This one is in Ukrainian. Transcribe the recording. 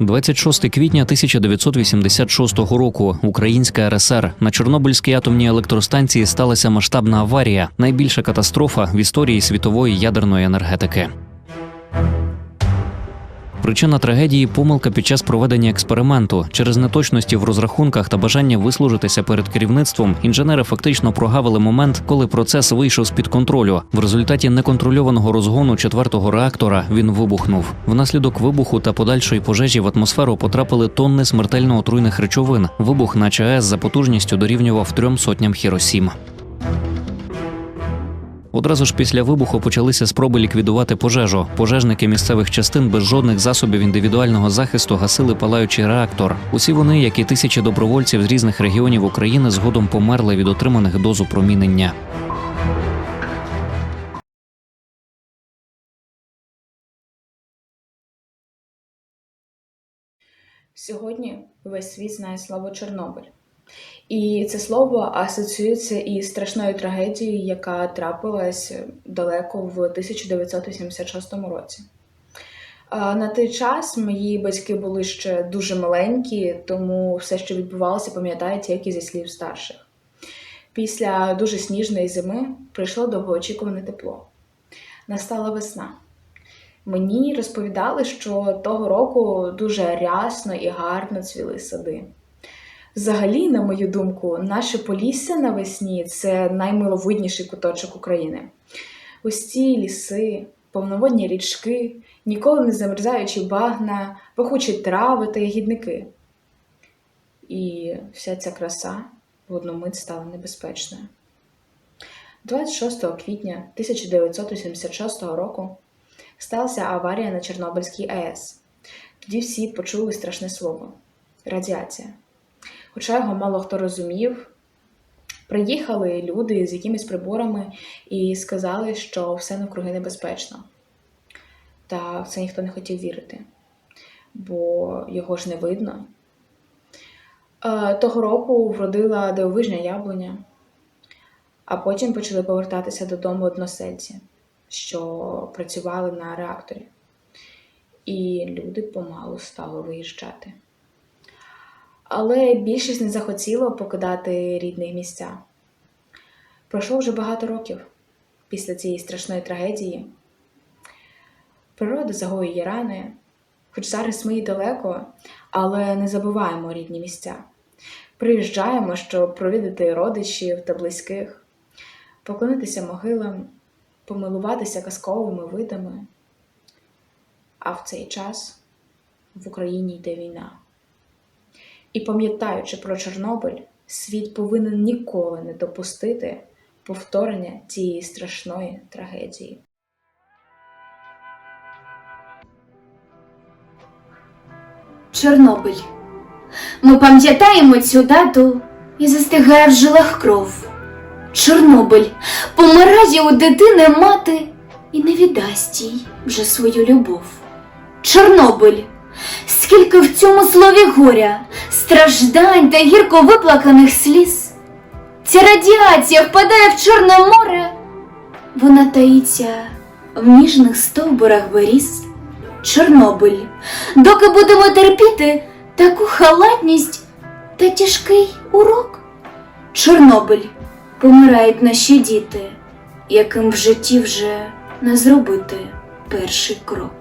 26 квітня 1986 року. Українська РСР на Чорнобильській атомній електростанції сталася масштабна аварія, найбільша катастрофа в історії світової ядерної енергетики. Причина трагедії помилка під час проведення експерименту. Через неточності в розрахунках та бажання вислужитися перед керівництвом інженери фактично прогавили момент, коли процес вийшов з під контролю. В результаті неконтрольованого розгону четвертого реактора він вибухнув. Внаслідок вибуху та подальшої пожежі в атмосферу потрапили тонни смертельно отруйних речовин. Вибух на ЧАЕС за потужністю дорівнював трьом сотням Хіросім. Одразу ж після вибуху почалися спроби ліквідувати пожежу. Пожежники місцевих частин без жодних засобів індивідуального захисту гасили палаючий реактор. Усі вони, як і тисячі добровольців з різних регіонів України, згодом померли від отриманих доз упромінення. Сьогодні весь світ знає слово Чорнобиль. І це слово асоціюється із страшною трагедією, яка трапилась далеко в 1986 році. На той час мої батьки були ще дуже маленькі, тому все, що відбувалося, пам'ятаю тільки зі слів старших. Після дуже сніжної зими прийшло довгоочікуване тепло. Настала весна. Мені розповідали, що того року дуже рясно і гарно цвіли сади. Взагалі, на мою думку, наше Полісся навесні це наймиловидніший куточок України. Ці ліси, повноводні річки, ніколи не замерзаючі багна, пахучі трави та ягідники. І вся ця краса в одну мить стала небезпечною. 26 квітня 1986 року сталася аварія на Чорнобильській АЕС. Тоді всі почули страшне слово радіація. Хоча його мало хто розумів, приїхали люди з якимись приборами і сказали, що все навкруги небезпечно. Та в це ніхто не хотів вірити, бо його ж не видно. Е, Того року вродила дивовижня яблуня, а потім почали повертатися додому односельці, що працювали на реакторі. І люди помалу стали виїжджати. Але більшість не захотіло покидати рідних місця. Пройшло вже багато років після цієї страшної трагедії. Природа загоює рани, хоч зараз ми і далеко, але не забуваємо рідні місця. Приїжджаємо, щоб провідати родичів та близьких, поклонитися могилам, помилуватися казковими видами. А в цей час в Україні йде війна. І пам'ятаючи про Чорнобиль, світ повинен ніколи не допустити повторення цієї страшної трагедії. Чорнобиль. Ми пам'ятаємо цю дату і застигає в жилах кров. Чорнобиль помирає у дитини мати і не віддасть їй вже свою любов. Чорнобиль, скільки в цьому слові горя, страждань та гірко виплаканих сліз. Ця радіація впадає в Чорне море, вона таїться в ніжних стовбурах беріз. Чорнобиль, доки будемо терпіти таку халатність та тяжкий урок. Чорнобиль, помирають наші діти, яким в житті вже не зробити перший крок.